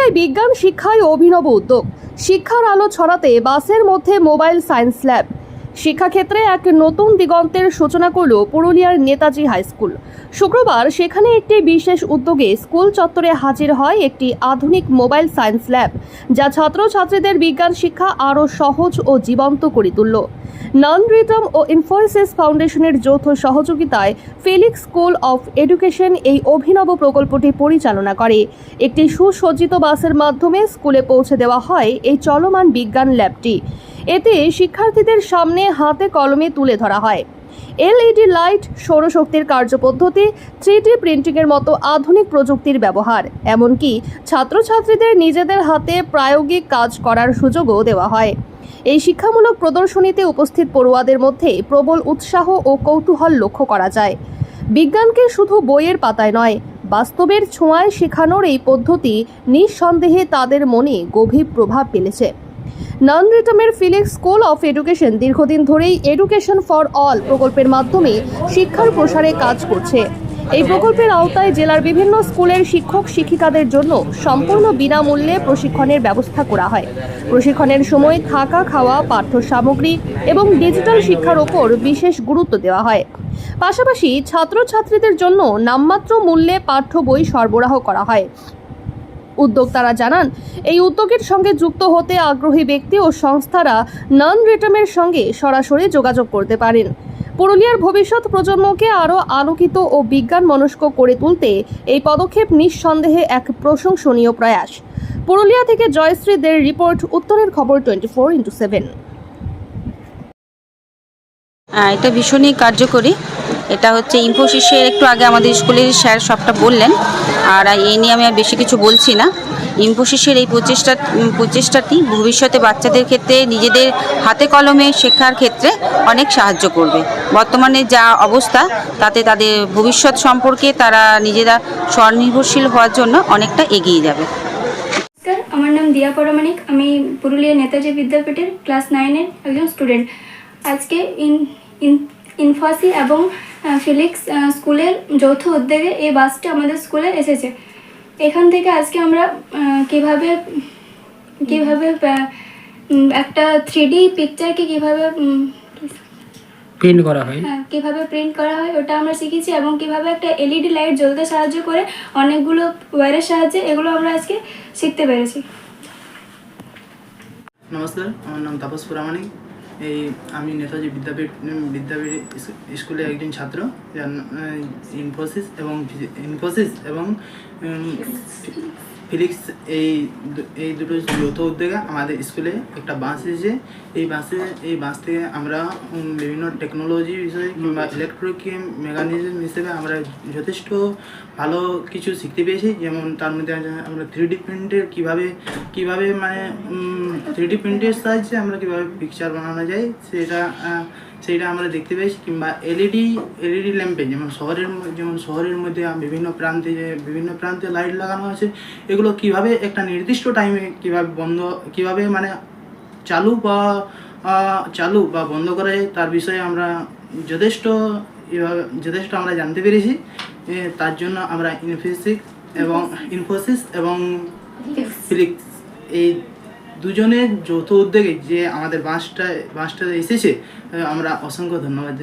পুরুলিয়ায় বিজ্ঞান শিক্ষায় অভিনব উদ্যোগ। শিক্ষার আলো ছড়াতে বাসের মধ্যে মোবাইল সায়েন্স ল্যাব। শিক্ষাক্ষেত্রে এক নতুন দিগন্তের সূচনা করল পুরুলিয়ার নেতাজি হাই স্কুল। শুক্রবার সেখানে একটি বিশেষ উদ্যোগে স্কুল চত্বরে হাজির হয় একটি আধুনিক মোবাইল সায়েন্স ল্যাব, যা ছাত্রছাত্রীদের বিজ্ঞান শিক্ষা আরও সহজ ও জীবন্ত করে তুলল। নন রিটম ও ইনফোসিস ফাউন্ডেশনের যৌথ সহযোগিতায় ফিলিক্স স্কুল অফ এডুকেশন এই অভিনব প্রকল্পটি পরিচালনা করে। একটি সুসজ্জিত বাসের মাধ্যমে স্কুলে পৌঁছে দেওয়া হয় এই চলমান বিজ্ঞান ল্যাবটি। এতে শিক্ষার্থীদের সামনে হাতে কলমে তুলে ধরা হয়। এলইডি লাইট সৌরশক্তির কার্যপদ্ধতি থ্রিডি প্রিন্টিংয়ের মতো আধুনিক প্রযুক্তির ব্যবহার। এমনকি ছাত্রছাত্রীদের নিজেদের হাতে প্রায়োগিক কাজ করার সুযোগও দেওয়া হয়। এই শিক্ষামূলক প্রদর্শনীতে উপস্থিত পড়ুয়াদের মধ্যে প্রবল উৎসাহ ও কৌতূহল লক্ষ্য করা যায়। বিজ্ঞানকে শুধু বইয়ের পাতায় নয়, বাস্তবের ছোঁয়ায় শেখানোর এই পদ্ধতি নিঃসন্দেহে তাদের মনে গভীর প্রভাব ফেলেছে। নন রিটমের ফিলিক্স স্কুল অফ এডুকেশন দীর্ঘদিন ধরেই এডুকেশন ফর অল প্রকল্পের মাধ্যমে শিক্ষার প্রসারে কাজ করছে। এই প্রকল্পের আওতায় জেলার বিভিন্ন স্কুলের শিক্ষক শিক্ষিকাদের জন্য সম্পূর্ণ বিনামূল্যে প্রশিক্ষণের ব্যবস্থা করা হয়। প্রশিক্ষণের সময় থাকা, খাওয়া পাঠ্য সামগ্রী এবং ডিজিটাল শিক্ষার ওপর বিশেষ গুরুত্ব দেওয়া হয়। পাশাপাশি ছাত্রছাত্রীদের জন্য নামমাত্র মূল্যে পাঠ্য বই সরবরাহ করা হয়। উদ্যোক্তারা জানান। এই উদ্যোগের সঙ্গে যুক্ত হতে আগ্রহী ব্যক্তি ও সংস্থারা নন রিটার্মের সঙ্গে সরাসরি যোগাযোগ করতে পারেন। পুরুলিয়ার ভবিষ্যৎ প্রজন্মকে আরও আলোকিত ও বিজ্ঞান মনস্ক করে তুলতে এই পদক্ষেপ নিঃসন্দেহে এক প্রশংসনীয় প্রয়াস। পুরুলিয়া থেকে জয়শ্রী দের রিপোর্ট, উত্তরের খবর টোয়েন্টি ফোর ইন্টু সেভেন। এটা ভীষণই কার্যকরী। এটা হচ্ছে ইনফোসিসের একটু আগে আমাদের স্কুলের স্যার সবটা বললেন, আর এই নিয়ে আমি আর বেশি কিছু বলছি না। ইনফোসিসের এই প্রচেষ্টা প্রচেষ্টাটি ভবিষ্যতে বাচ্চাদের ক্ষেত্রে, নিজেদের হাতে কলমে শেখার ক্ষেত্রে অনেক সাহায্য করবে। বর্তমানে যা অবস্থা, তাতে তাদের ভবিষ্যৎ সম্পর্কে তারা নিজেরা স্বনির্ভরশীল হওয়ার জন্য অনেকটা এগিয়ে যাবে। আমার নাম দিয়া পরামানিক আমি পুরুলিয়া নেতাজি বিদ্যাপীঠের ক্লাস নাইনের একজন স্টুডেন্ট। আজকে ইন, ইন- ইনফাসি এবং ফিলিক্স স্কুলের যৌথ উদ্যোগে এই বাসটি আমাদের স্কুলে এসেছে। এখান থেকে আজকে আমরা কীভাবে কীভাবে একটা থ্রি পিকচারকে কীভাবে প্রিন্ট করা হয়। হ্যাঁ, কীভাবে প্রিন্ট করা হয় ওটা আমরা শিখেছি এবং কীভাবে একটা এলইডি লাইট জ্বলতে সাহায্য করে অনেকগুলো ওয়্যারের সাহায্যে এগুলো আমরা আজকে শিখতে পেরেছি। নমস্কার আমার নাম তাপস প্রামাণিক এই আমি নেতাজি বিদ্যাপীঠ বিদ্যাপীঠ স্কুলে একজন ছাত্র ইনফোসিস এবং ইনফোসিস এবং ফিলিক্স এই এই দুটো যৌথ উদ্যোগে আমাদের স্কুলে একটা বাস এসেছে। এই বাসে এই বাস থেকে আমরা বিভিন্ন টেকনোলজি বিষয়ে কিংবা ইলেকট্রিক মেকানিজম হিসেবে আমরা যথেষ্ট ভালো কিছু শিখতে পেয়েছি যেমন তার মধ্যে আমরা থ্রি ডি প্রিন্টের কীভাবে কীভাবে মানে থ্রি ডি প্রিন্টের সাহায্যে আমরা কীভাবে পিকচার বানানো যায় সেটা সেইটা আমরা দেখতে পেয়েছি কিংবা এলইডি এলইডি ল্যাম্পে যেমন শহরের যেমন শহরের মধ্যে বিভিন্ন প্রান্তে যে বিভিন্ন প্রান্তে লাইট লাগানো আছে এগুলো কীভাবে একটা নির্দিষ্ট টাইমে কীভাবে বন্ধ কীভাবে মানে চালু বা চালু বা বন্ধ করে তার বিষয়ে আমরা যথেষ্ট এভাবে যথেষ্ট আমরা জানতে পেরেছি। তার জন্য আমরা ইনফোসিস এবং ইনফোসিস এবং ফিলিক্স এই দুজনের যৌথ উদ্যোগে যে আমাদের বাসটা বাসটা এসেছে আমরা অসংখ্য ধন্যবাদ।